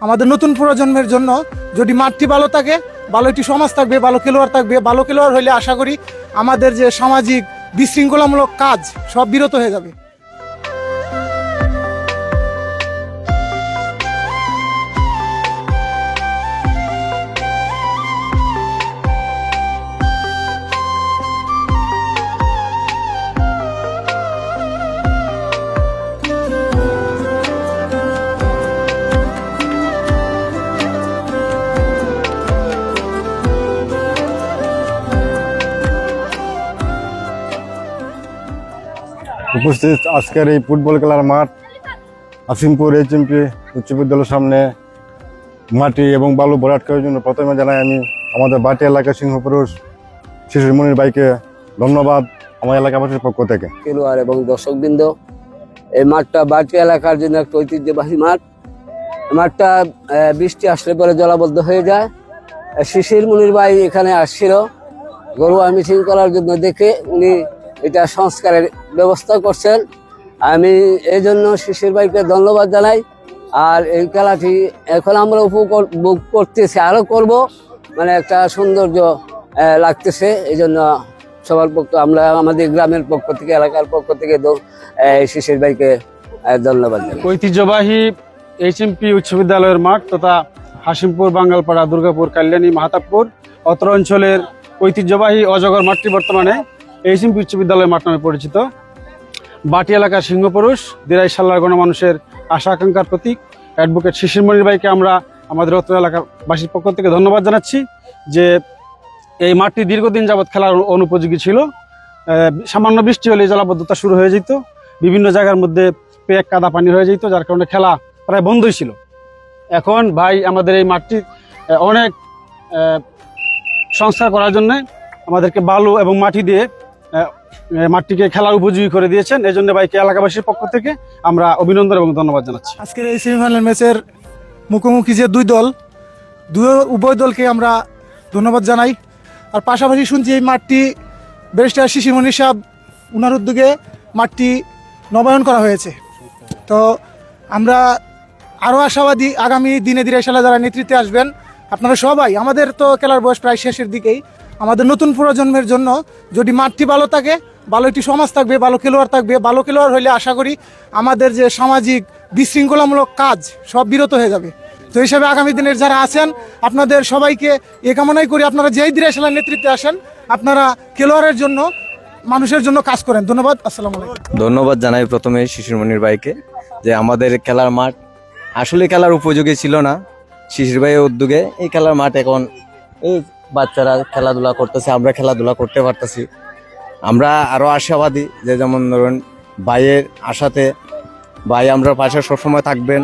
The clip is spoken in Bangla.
আমাদের নতুন প্রজন্মের জন্য যদি মাঠটি ভালো থাকে ভালো একটি সমাজ থাকবে ভালো খেলোয়াড় থাকবে ভালো খেলোয়াড় হলে আশা করি আমাদের যে সামাজিক বিশৃঙ্খলামূলক কাজ সব বিরত হয়ে যাবে। উপস্থিত আজকের এই ফুটবল খেলার মাঠ আসিমপুর এইচএমপি উচ্চ বিদ্যালয়ের সামনে মাটি এবং বালু ভরাট করার জন্য প্রথমে জানাই আমি আমাদের বাটি এলাকা সিংহপুরুষ শিশুমণির বাইকে ধন্যবাদ আমার এলাকাবাসীর পক্ষ থেকে। খেলোয়াড় এবং দর্শকবৃন্দ, এই মাঠটা বাটি এলাকার জন্য একটা ঐতিহ্যবাহী মাঠ। মাঠটা বৃষ্টি আসলে পরে জলাবদ্ধ হয়ে যায়। শিশির মুনির ভাই এখানে আসছিল। গরুয়া মিটিং করার জন্য দেখে উনি এটা সংস্কারের ব্যবস্থা করছেন। আমি এই জন্য শিশির ভাইকে ধন্যবাদ জানাই। আর এই খেলাটি এখন আমরা উপভোগ করতেছি আরও করব। মানে একটা সৌন্দর্য লাগতেছে। এই জন্য সবার পক্ষ আমরা আমাদের গ্রামের পক্ষ থেকে, এলাকার পক্ষ থেকে শিশির ভাইকে ধন্যবাদ জানাই। ঐতিহ্যবাহী এইচএমপি উচ্চ বিদ্যালয়ের মাঠ তথা হাসিমপুর বাঙ্গালপাড়া, দুর্গাপুর, কাল্যাণী, মাহাতাবপুর, অত্র অঞ্চলের ঐতিহ্যবাহী অজগর মাঠটি বর্তমানে এইচ এইচএমপি উচ্চ বিদ্যালয়ের মাঠ নামে পরিচিত। বাটি এলাকার সিংহপুরুষ দিরাই সাল্লার গণমানুষের আশা আকাঙ্ক্ষার প্রতীক, অ্যাডভোকেট শিশির মনির ভাইকে আমরা আমাদের অত্র এলাকাবাসীর পক্ষ থেকে ধন্যবাদ জানাচ্ছি যে এই মাঠটি দীর্ঘদিন যাবৎ খেলার অনুপযোগী ছিল। সামান্য বৃষ্টি হলে জলাবদ্ধতা শুরু হয়ে যেত। বিভিন্ন জায়গার মধ্যে পেক কাদা পানি হয়ে যেত, যার কারণে খেলা প্রায় বন্ধই ছিল। এখন ভাই আমাদের এই মাঠটি অনেক সংস্কার করার জন্য আমাদেরকে বালু এবং মাটি দিয়ে মাঠটিকে খেলার উপযোগী করে দিয়েছেন। এই জন্য ভাইকে এলাকাবাসীর পক্ষ থেকে আমরা অভিনন্দন এবং ধন্যবাদ জানাচ্ছি। আজকের এই সেমিফাইনাল ম্যাচের মুখোমুখি যে দুই দল, দুই উভয় দলকে আমরা ধন্যবাদ জানাই। আর পাশাপাশি শুনছি এই মাঠটি ব্যারিস্টার শিশিরমণি সাহেব, উনার উদ্যোগে মাঠটি নবায়ন করা হয়েছে। তো আমরা আরও আশাবাদী আগামী দিনে দিনে সালে যারা নেতৃত্বে আসবেন, আপনারা সবাই, আমাদের তো খেলার বয়স প্রায় শেষের দিকেই আমাদের নতুন প্রজন্মের জন্য যদি মাঠটি ভালো থাকে, ভালো একটি সমাজ থাকবে, ভালো খেলোয়াড় থাকবে, ভালো খেলোয়াড় হলে আশা করি আমাদের যে সামাজিক বিশৃঙ্খলামূলক কাজ সব বিরত হয়ে যাবে। তো হিসাবে আগামী দিনের যারা আছেন, আপনাদের সবাইকে এ কামনাই করি আপনারা যেই দিনে সালের নেতৃত্বে আসেন, আপনারা খেলোয়াড়ের জন্য, মানুষের জন্য কাজ করেন। ধন্যবাদ, আসসালাম ধন্যবাদ জানাই প্রথমে শিশিরমণির ভাইকে যে আমাদের খেলার মাঠ আসলে খেলার উপযোগী ছিল না। শিশির ভাইয়ের উদ্যোগে এই খেলার মাঠ এখন এই বাচ্চারা খেলাধুলা করতেছে, আমরা খেলাধুলা করতে পারতেছি। আমরা আরও আশাবাদী যে যেমন ধরুন ভাইয়ের আশাতে ভাই আমরা পাশে সবসময় থাকবেন